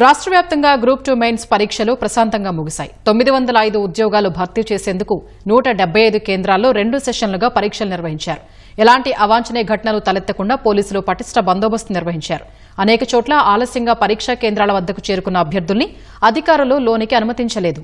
రాష్ట్ర వ్యాప్తంగా group two mains పరీక్షలు ప్రశాంతంగా ముగిశాయి. తొమ్మిది వందల ఐదు ఉద్యోగాలు భర్తీ చేసేందుకు నూట డెబ్బై ఐదు కేంద్రాల్లో రెండు సెషన్లుగా పరీక్షలు నిర్వహించారు. ఎలాంటి అవాంఛనీయ ఘటనలు తలెత్తకుండా పోలీసులు పటిష్ట బందోబస్తు నిర్వహించారు. అనేక చోట్ల ఆలస్యంగా పరీక్షా కేంద్రాల వద్దకు చేరుకున్న అభ్యర్థుల్ని అధికారులు లోనికి అనుమతించలేదు.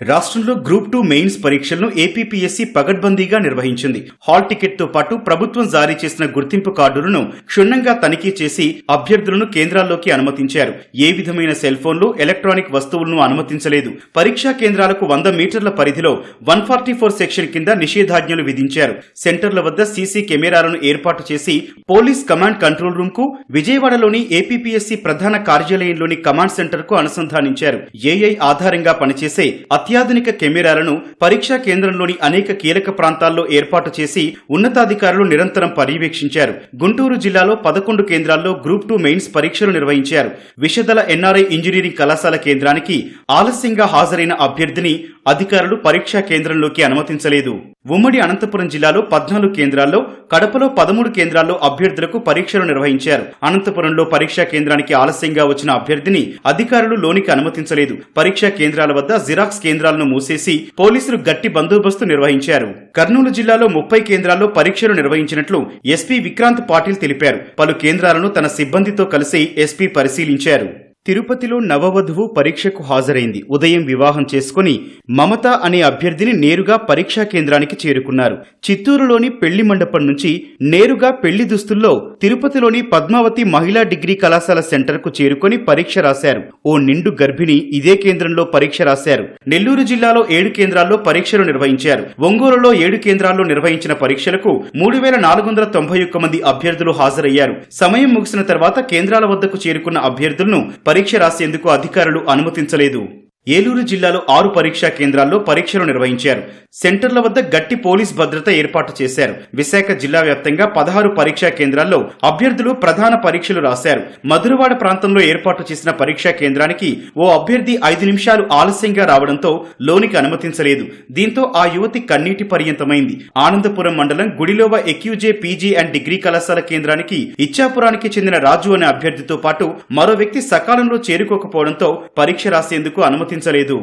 రాష్ట్రంలో గ్రూప్ టూ మెయిన్స్ పరీక్షలను ఏపీపీఎస్సీ పగడ్బందీగా నిర్వహించింది. హాల్ టికెట్తో పాటు ప్రభుత్వం జారీ చేసిన గుర్తింపు కార్డులను క్షుణ్ణంగా తనిఖీ చేసి అభ్యర్థులను కేంద్రాల్లోకి అనుమతించారు. ఏ విధమైన సెల్ ఫోన్లు ఎలక్ట్రానిక్ వస్తువులను అనుమతించలేదు. పరీక్షా కేంద్రాలకు వంద మీటర్ల పరిధిలో వన్ ఫార్టీ ఫోర్ సెక్షన్ కింద నిషేధాజ్ఞలు విధించారు. సెంటర్ల వద్ద సీసీ కెమెరాలను ఏర్పాటు చేసి పోలీస్ కమాండ్ కంట్రోల్ రూమ్కు విజయవాడలోని ఏపీపీఎస్సీ ప్రధాన కార్యాలయంలోని కమాండ్ సెంటర్కు అనుసంధానించారు. ఏఐ ఆధారంగా పనిచేసే అత్యాధునిక కెమెరాలను పరీక్షా కేంద్రంలోని అనేక కీలక ప్రాంతాల్లో ఏర్పాటు చేసి ఉన్నతాధికారులు నిరంతరం పర్యవేక్షించారు. గుంటూరు జిల్లాలో పదకొండు కేంద్రాల్లో గ్రూప్ టూ మెయిన్స్ పరీక్షలు నిర్వహించారు. విషదల ఎన్ఆర్ఐ ఇంజనీరింగ్ కళాశాల కేంద్రానికి ఆలస్యంగా హాజరైన అభ్యర్థిని అధికారులు పరీక్షా కేంద్రంలోకి అనుమతించలేదు. ఉమ్మడి అనంతపురం జిల్లాలో పద్నాలుగు కేంద్రాల్లో కడపలో పదమూడు కేంద్రాల్లో అభ్యర్థులకు పరీక్షలు నిర్వహించారు. అనంతపురంలో పరీక్షా కేంద్రానికి ఆలస్యంగా వచ్చిన అభ్యర్థిని అధికారులు లోనికి అనుమతించలేదు. పరీక్షా కేంద్రాల వద్ద జిరాక్స్ కేంద్రాలను మూసేసి పోలీసులు గట్టి బందోబస్తు నిర్వహించారు. కర్నూలు జిల్లాలో ముప్పై కేంద్రాల్లో పరీక్షలు నిర్వహించినట్లు ఎస్పీ విక్రాంత్ పాటిల్ తెలిపారు. పలు కేంద్రాలను తన సిబ్బందితో కలిసి ఎస్పీ పరిశీలించారు. తిరుపతిలో నవవధువు పరీక్షకు హాజరైంది. ఉదయం వివాహం చేసుకుని మమత అనే అభ్యర్థిని నేరుగా పరీక్షా కేంద్రానికి చేరుకున్నారు. చిత్తూరులోని పెళ్ళి మండపం నుంచి నేరుగా పెళ్ళి దుస్తుల్లో తిరుపతిలోని పద్మావతి మహిళా డిగ్రీ కళాశాల సెంటర్కు చేరుకొని పరీక్ష రాశారు. ఓ నిండు గర్భిణి ఇదే కేంద్రంలో పరీక్ష రాశారు. నెల్లూరు జిల్లాలో ఏడు కేంద్రాల్లో పరీక్షలు నిర్వహించారు. ఒంగోలులో ఏడు కేంద్రాల్లో నిర్వహించిన పరీక్షలకు మూడు వేల నాలుగు వందల తొంభై ఒక్క మంది అభ్యర్థులు హాజరయ్యారు. సమయం ముగిసిన తర్వాత కేంద్రాల వద్దకు చేరుకున్న అభ్యర్థులను పరీక్ష రాసేందుకు అధికారులు అనుమతించలేదు. ఏలూరు జిల్లాలో ఆరు పరీక్షా కేంద్రాల్లో పరీక్షలు నిర్వహించారు. సెంటర్ల వద్ద గట్టి పోలీస్ భద్రత ఏర్పాటు చేశారు. విశాఖ జిల్లా వ్యాప్తంగా పదహారు పరీక్షా కేంద్రాల్లో అభ్యర్థులు ప్రధాన పరీక్షలు రాశారు. మధురవాడ ప్రాంతంలో ఏర్పాటు చేసిన పరీక్షా కేంద్రానికి ఓ అభ్యర్థి ఐదు నిమిషాలు ఆలస్యంగా రావడంతో లోనికి అనుమతించలేదు. దీంతో ఆ యువతి కన్నీటి పర్యంతమైంది. ఆనందపురం మండలం Gudilova AQJ PG and degree కళాశాల కేంద్రానికి ఇచ్చాపురానికి చెందిన రాజు అనే అభ్యర్థితో పాటు మరో వ్యక్తి సకాలంలో చేరుకోకపోవడంతో పరీక్ష రాసేందుకు అనుమతి అనుమతించలేదు